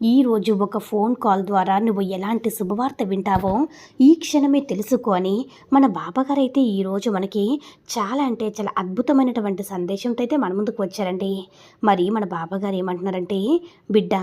ఈరోజు ఒక phone call ద్వారా నువ్వు ఎలాంటి శుభవార్త వింటావో ఈ క్షణమే తెలుసుకొని మన బాబాగారు అయితే ఈరోజు మనకి చాలా అంటే చాలా అద్భుతమైనటువంటి సందేశంతో అయితే మన ముందుకు వచ్చారండి. మరి మన బాబాగారు ఏమంటున్నారంటే బిడ్డ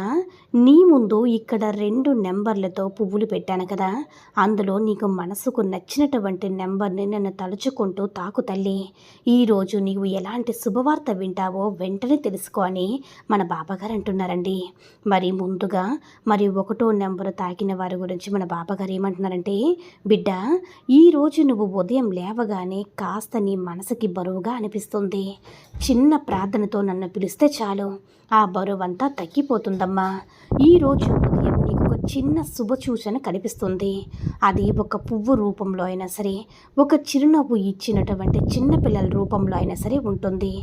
నీ ముందు ఇక్కడ రెండు నెంబర్లతో పువ్వులు పెట్టాను కదా అందులో నీకు మనసుకు నచ్చినటువంటి నెంబర్ని నన్ను తలుచుకుంటూ తాకు తల్లి. ఈరోజు నీవు ఎలాంటి శుభవార్త వింటావో వెంటనే తెలుసుకొని మన బాబాగారు అంటున్నారండి. మరి ముందుగా మరి ఒకటో నెంబరు తాకిన వారి గురించి మన బాబాగారు ఏమంటున్నారంటే బిడ్డ ఈరోజు నువ్వు ఉదయం లేవగానే కాస్త నీ మనసుకి బరువుగా అనిపిస్తుంది. చిన్న ప్రార్థనతో నన్ను పిలిస్తే చాలు. ఆ బరువంతా తగ్గిపోతుందమ్మా. ఈరోజు ఉదయం నీకు ఒక చిన్న శుభసూచన కనిపిస్తుంది. అది ఒక పువ్వు రూపంలో అయినా సరే ఒక చిరునవ్వు ఇచ్చినటువంటి చిన్నపిల్లల రూపంలో అయినా సరే ఉంటుంది.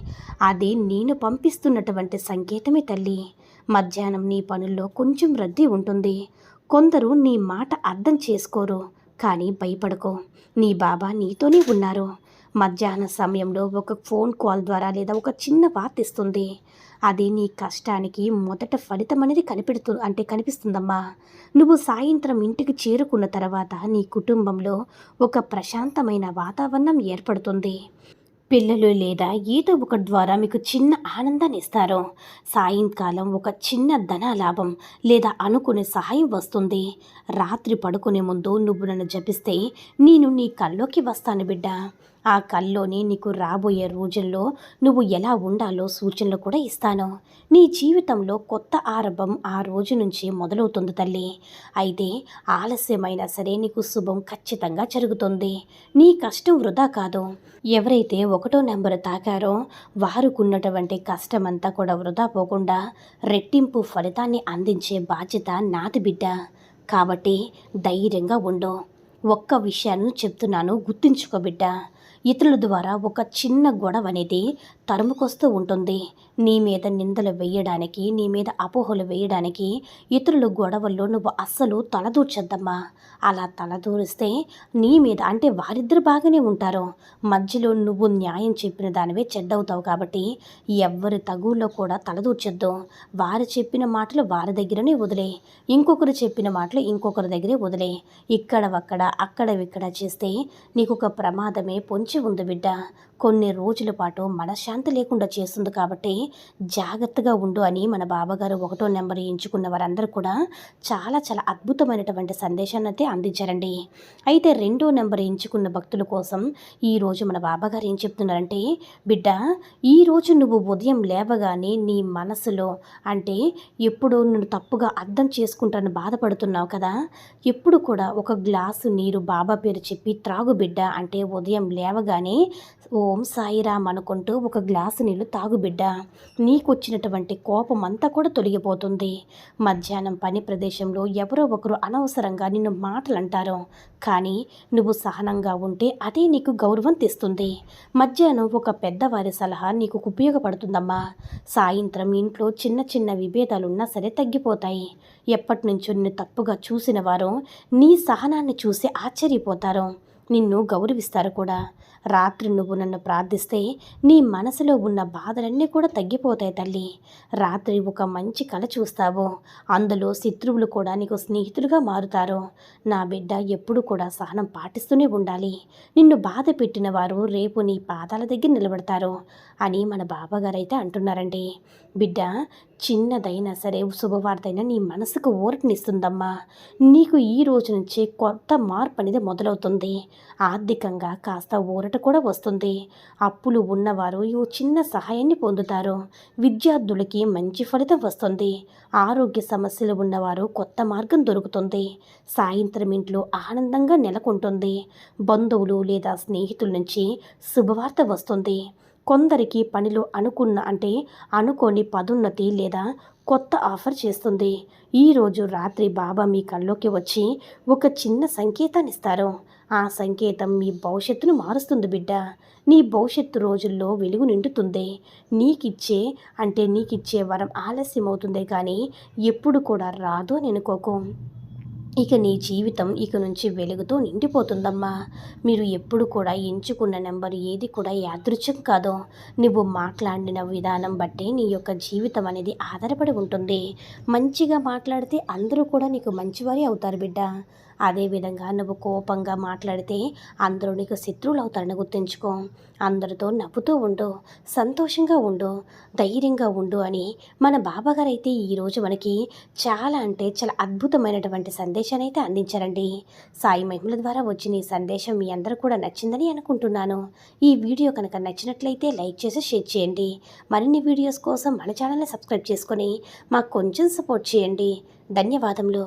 అది నేను పంపిస్తున్నటువంటి సంకేతమే తల్లి. మధ్యాహ్నం నీ పనుల్లో కొంచెం రద్దీ ఉంటుంది. కొందరు నీ మాట అర్థం చేసుకోరు కానీ భయపడకో. నీ బాబా నీతోనే ఉన్నారు. మధ్యాహ్న సమయంలో ఒక ఫోన్ కాల్ ద్వారా లేదా ఒక చిన్న వార్త ఇస్తుంది. అది నీ కష్టానికి మొదట ఫలితం అనేది కనిపెడుతు అంటే కనిపిస్తుందమ్మా. నువ్వు సాయంత్రం ఇంటికి చేరుకున్న తర్వాత నీ కుటుంబంలో ఒక ప్రశాంతమైన వాతావరణం ఏర్పడుతుంది. పిల్లలు లేదా ఏదో ఒక ద్వారా మీకు చిన్న ఆనందాన్ని ఇస్తారు సాయంకాలం ఒక చిన్న ధన లాభం లేదా అనుకునే సహాయం వస్తుంది. రాత్రి పడుకునే ముందు నువ్వు నన్ను జపిస్తే నేను నీ కల్లోకి వస్తాను బిడ్డ. ఆ కల్లోనే నీకు రాబోయే రోజుల్లో నువ్వు ఎలా ఉండాలో సూచనలు కూడా ఇస్తాను. నీ జీవితంలో కొత్త ఆరంభం ఆ రోజు నుంచి మొదలవుతుంది తల్లి. అయితే ఆలస్యమైనా సరే నీకు శుభం ఖచ్చితంగా జరుగుతుంది. నీ కష్టం వృధా కాదు. ఎవరైతే ఒకటో నెంబర్ తాకారో వారుకున్నటువంటి కష్టమంతా కూడా వృధా పోకుండా రెట్టింపు ఫలితాన్ని అందించే బాధ్యత నాది బిడ్డ. కాబట్టి ధైర్యంగా ఉండు. ఒక్క విషయాన్ని చెప్తున్నాను. గుర్తుంచుకో బిడ్డ. ఇతరుల ద్వారా ఒక చిన్న గొడవ అనేది తరుముకొస్తూ ఉంటుంది. నీ మీద నిందలు వేయడానికి నీ మీద అపోహలు వేయడానికి ఇతరుల గొడవల్లో నువ్వు అస్సలు తలదూర్చద్దమ్మా. అలా తలదూరిస్తే నీ మీద అంటే వారిద్దరు బాగానే ఉంటారు. మధ్యలో నువ్వు న్యాయం చెప్పిన దానివే చెడ్డవుతావు కాబట్టి ఎవ్వరి తగుల్లో కూడా తలదూర్చొద్దు. వారు చెప్పిన మాటలు వారి దగ్గరనే వదిలే. ఇంకొకరు చెప్పిన మాటలు ఇంకొకరి దగ్గరే వదిలే. ఇక్కడ అక్కడ అక్కడ ఇక్కడ చేస్తే నీకు ఒక ప్రమాదమే పొంచి ఉంది బిడ్డ. కొన్ని రోజుల పాటు మనశ్శాంతి లేకుండా చేస్తుంది కాబట్టి జాగ్రత్తగా ఉండు అని మన బాబాగారు ఒకటో నెంబర్ ఎంచుకున్న వారందరూ కూడా చాలా చాలా అద్భుతమైనటువంటి సందేశాన్ని అయితే అందించారండి. అయితే రెండో నెంబర్ ఎంచుకున్న భక్తుల కోసం ఈరోజు మన బాబాగారు ఏం చెప్తున్నారంటే బిడ్డ ఈరోజు నువ్వు ఉదయం లేవగానే నీ మనసులో అంటే ఎప్పుడు నువ్వు తప్పుగా అర్థం చేసుకుంటాను బాధపడుతున్నావు కదా ఎప్పుడు కూడా ఒక గ్లాసు నీరు బాబా పేరు చెప్పి త్రాగు బిడ్డ అంటే ఉదయం లేవగానే ఓం సాయిరామ్ అనుకుంటూ ఒక గ్లాసు నీళ్ళు తాగు బిడ్డ. నీకు వచ్చినటువంటి కోపం అంతా కూడా తొలగిపోతుంది. మధ్యాహ్నం పని ప్రదేశంలో ఎవరో ఒకరు అనవసరంగా నిన్ను మాటలు అంటారు కానీ నువ్వు సహనంగా ఉంటే అదే నీకు గౌరవం తెస్తుంది. మధ్యాహ్నం ఒక పెద్దవారి సలహా నీకు ఉపయోగపడుతుందమ్మా. సాయంత్రం ఇంట్లో చిన్న చిన్న విభేదాలు ఉన్నా సరే తగ్గిపోతాయి. ఎప్పటి నుంచో నిన్ను తప్పుగా చూసిన వారు నీ సహనాన్ని చూసి ఆశ్చర్యపోతారు. నిన్ను గౌరవిస్తారు కూడా. రాత్రి నువ్వు నన్ను ప్రార్థిస్తే నీ మనసులో ఉన్న బాధలన్నీ కూడా తగ్గిపోతాయి తల్లి. రాత్రి ఒక మంచి కళ చూస్తావు. అందులో శత్రువులు కూడా నీకు స్నేహితులుగా మారుతారు. నా బిడ్డ ఎప్పుడు కూడా సహనం పాటిస్తూనే ఉండాలి. నిన్ను బాధ పెట్టిన వారు రేపు నీ పాదాల దగ్గర నిలబడతారు అని మన బాబాగారు అయితే అంటున్నారండి. బిడ్డ చిన్నదైనా సరే శుభవార్తైనా నీ మనసుకు ఊరటనిస్తుందమ్మా నీకు ఈ రోజు నుంచే కొత్త మార్పు అనేది మొదలవుతుంది. ఆర్థికంగా కాస్త ఊరట కూడా వస్తుంది. అప్పులు ఉన్నవారు ఓ చిన్న సహాయాన్ని పొందుతారు. విద్యార్థులకి మంచి ఫలితం వస్తుంది. ఆరోగ్య సమస్యలు ఉన్నవారు కొత్త మార్గం దొరుకుతుంది. సాయంత్రం ఇంట్లో ఆనందంగా నెలకొంటుంది. బంధువులు లేదా స్నేహితుల నుంచి శుభవార్త వస్తుంది. కొందరికి పనిలో అనుకున్న అంటే అనుకోని పదోన్నతి లేదా కొత్త ఆఫర్ చేస్తుంది. ఈరోజు రాత్రి బాబా మీ కల్లోకి వచ్చి ఒక చిన్న సంకేతాన్ని ఇస్తారు ఆ సంకేతం మీ భవిష్యత్తును మారుస్తుంది బిడ్డ. నీ భవిష్యత్తు రోజుల్లో వెలుగు నిండుతుంది. నీకిచ్చే అంటే నీకిచ్చే వరం ఆలస్యం అవుతుందే కానీ ఎప్పుడు కూడా రాదు అని అనుకోకు. ఇక నీ జీవితం ఇక నుంచి వెలుగుతో నిండిపోతుందమ్మా. మీరు ఎప్పుడు కూడా ఎంచుకున్న నెంబర్ ఏది కూడా యాదృచ్ఛం కాదు. నువ్వు మాట్లాడిన విధానం బట్టే నీ యొక్క జీవితం అనేది ఆధారపడి ఉంటుంది. మంచిగా మాట్లాడితే అందరూ కూడా నీకు మంచివారే అవుతారు బిడ్డ. అదేవిధంగా నువ్వు కోపంగా మాట్లాడితే అందరూ నీకు శత్రువులు అవుతారని గుర్తుంచుకో. అందరితో నవ్వుతూ ఉండు సంతోషంగా ఉండు ధైర్యంగా ఉండు అని మన బాబాగారు అయితే ఈరోజు మనకి చాలా అంటే చాలా అద్భుతమైనటువంటి సందేశాన్ని అయితే అందించారండి. సాయి మహిమల ద్వారా వచ్చిన ఈ సందేశం మీ అందరూ కూడా నచ్చిందని అనుకుంటున్నాను. ఈ వీడియో కనుక నచ్చినట్లయితే లైక్ చేసి షేర్ చేయండి. మరిన్ని వీడియోస్ కోసం మన ఛానల్ని సబ్స్క్రైబ్ చేసుకొని మాకు కొంచెం సపోర్ట్ చేయండి. ధన్యవాదములు.